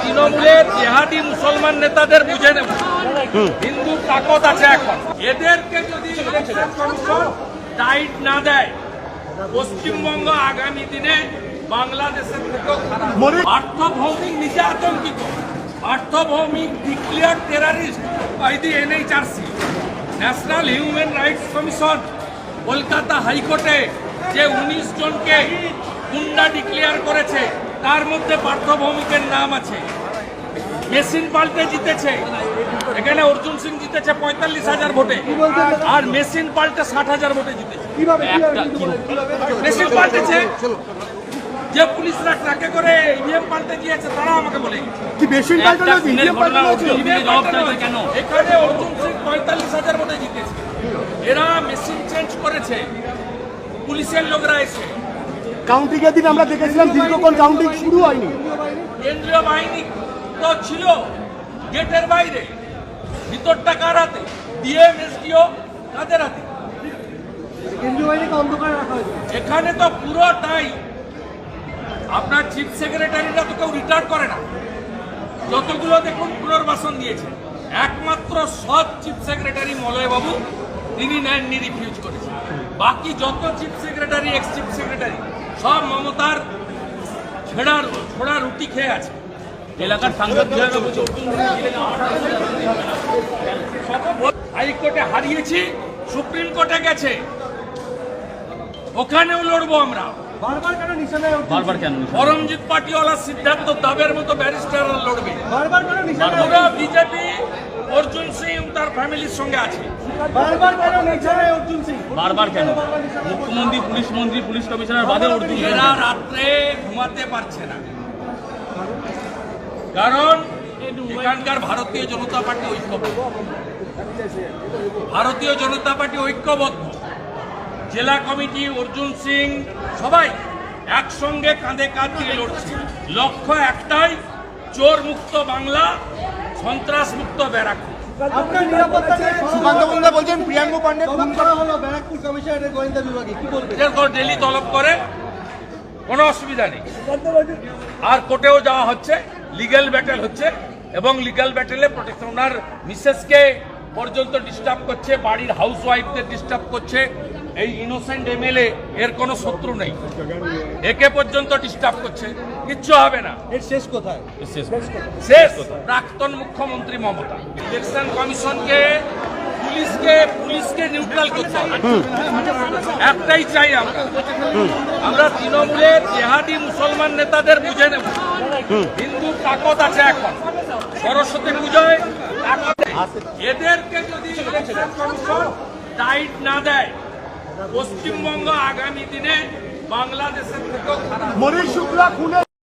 তৃণমূলের জেহাদি মুসলমান নেতাদের বুঝে নেব। হিন্দু তাকত আছে এখন। এদেরকে যদি টাইট না দেয় পশ্চিমবঙ্গ আগামী দিনে বাংলাদেশের থেকেও খারাপ। পার্থ ভৌমিক নিজে আতঙ্কিত। Partha Bhowmik declared terrorist by the NHRC National Human Rights Commission Kolkata হাইকোর্টে যে উনিশ জনকে গুন্ডা ডিক্লেয়ার করেছে। তার মধ্যে পার্থ ভৌমিকের নাম আছে। মেশিন পাল্টে জিতেছে। এখানে অর্জুন সিং জিতেছে পঁয়তাল্লিশ হাজার ভোটে। আর মেশিন পাল্টে ষাট হাজার ভোটে জিতেছে। মেশিন পাল্টেছে। যে পুলিশরা ট্রাকে করে ইভিএম পাল্টে দিয়েছে তারা আমাকে বলে কি পাল্টানো EVM পাল্টানো কেন এখানে অর্জুন সিং পঁয়তাল্লিশ হাজার ভোটে জিতেছে। এরা মেশিন চেঞ্জ করেছে। পুলিশের লোকরা এসে কাউন্টিং এর দিন আমরা দেখেছিলাম দীর্ঘক্ষণ কাউন্টিং শুরু হয়নি। কেন্দ্রীয় বাহিনী তো ছিল গেটের বাইরে। ভিতরটা কার হাতে? ডিএম এসডিও তাদের হাতে? এখানে তো পুরো পুরোটাই আপনার চিফ সেক্রেটারিরা তো কেউ রিটায়ার করে না। যতগুলো দেখুন পুনর্বাসন দিয়েছে। একমাত্র সৎ চিফ সেক্রেটারি মলয় বাবু তিনি নেননি রিফিউজ করেছেন। বাকি যত chief secretary ex chief secretary সব মমতার ছেঁড়া ছোড়া রুটি খেয়ে আছে এলাকার সাংবাদিক হাইকোর্টে হারিয়েছি সুপ্রিম কোর্টে গেছে ওখানেও লড়বো আমরা বারবার কেন বারবার কেন পরমজিৎ পাটিওয়ালা সিদ্ধান্ত দাবের মতো ব্যারিস্টাররা লড়বে বারবার কেন নিশানায় পুরো বিজেপি অর্জুন সিং তার ফ্যামিলির সঙ্গে আছে। বারবার কেন নিশানায় অর্জুন সিং। বারবার কেন? মুখ্যমন্ত্রী পুলিশ মন্ত্রী পুলিশ কমিশনার বাদে অর্জুন। এরা রাত্রে ঘুমাতে পারছে না। কারণ এখানকার ভারতীয় জনতা পার্টি ঐক্যবদ্ধ। ভারতীয় জনতা পার্টি ঐক্যবদ্ধ। জেলা কমিটি অর্জুন সিং সবাই একসঙ্গে কাঁধে কাঁধ দিয়ে লড়ছে। লক্ষ্য একটাই চোর মুক্ত বাংলা। সন্ত্রাস মুক্ত ব্যারাকপুর বলছেন পান্ডে করা হলো ব্যারাকপুর কমিশনারের গোয়েন্দা বিভাগে কি বলবেন? তো ডেলি তলব করে কোনো অসুবিধা নেই। আর কোর্টেও যাওয়া হচ্ছে লিগ্যাল ব্যাটেল হচ্ছে এবং লিগ্যাল ব্যাটেলে প্রোটেকশন ওনার মিসেসকে পর্যন্ত ডিস্টার্ব করছে বাড়ির হাউস ওয়াইফদের ডিস্টার্ব করছে এই ইনোসেন্ট এমএলএ এর কোনো শত্রু নেই। একে পর্যন্ত ডিস্টার্ব করছে। কিচ্ছু হবে না। এর শেষ কোথায়? শেষ প্রাক্তন মুখ্যমন্ত্রী মমতা। ইলেকশন কমিশনকে পুলিশকে পুলিশকে নিউট্রাল করতে হবে। একটাই চাই আমরা। আমরা তৃণমূলের জেহাদি মুসলমান নেতাদের বুঝে নেব। হিন্দু তাকত আছে এখন। সরস্বতী পুজোয় এদেরকে যদি ইলেকশন কমিশন টাইট না দেয় পশ্চিমবঙ্গ আগামী দিনে বাংলাদেশের থেকেও খারাপ। মরির শুক্লা খুনে